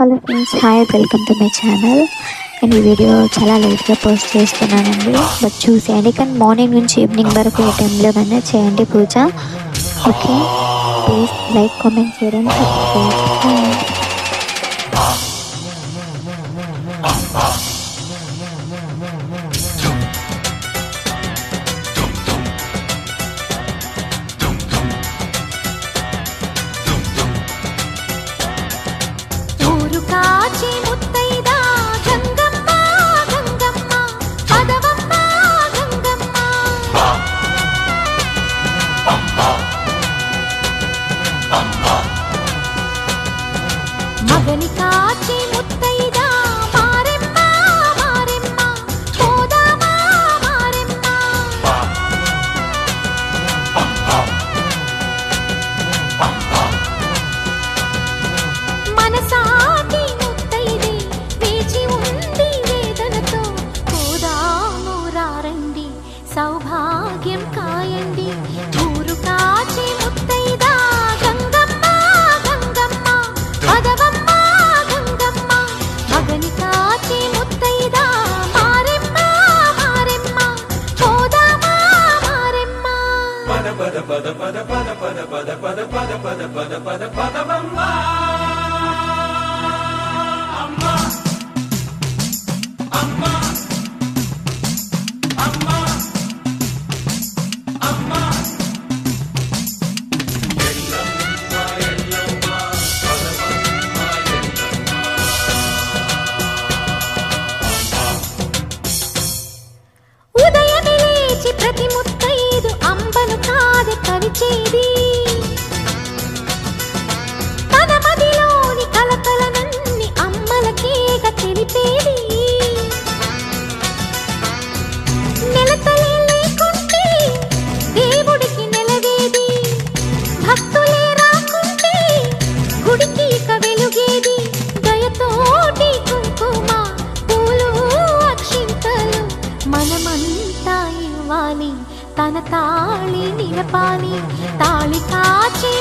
Hello friends hi welcome to my channel. నేను ఈ video చాలా లేట్గా పోస్ట్ చేస్తున్నానండి. బట్ చూసేయండి కానీ మార్నింగ్ నుంచి ఈవినింగ్ వరకు ఏ టైంలోనైనా చేయండి పూజ. ఓకే ప్లీజ్ లైక్ కామెంట్ చేయడం అగని కాచి ముత్తైదా మారెమ్మ మారెమ్మ పోదామా మారెమ్మ. మనసాటి ముత్తైదే సౌభాగ్యం కాయండి. దూరు కాచి పద పద పద పద పద పద పద పద పద పద పద పద పద மண்தாய் வாணி தன தாளி நிலப்பாணி தாளி காட்சி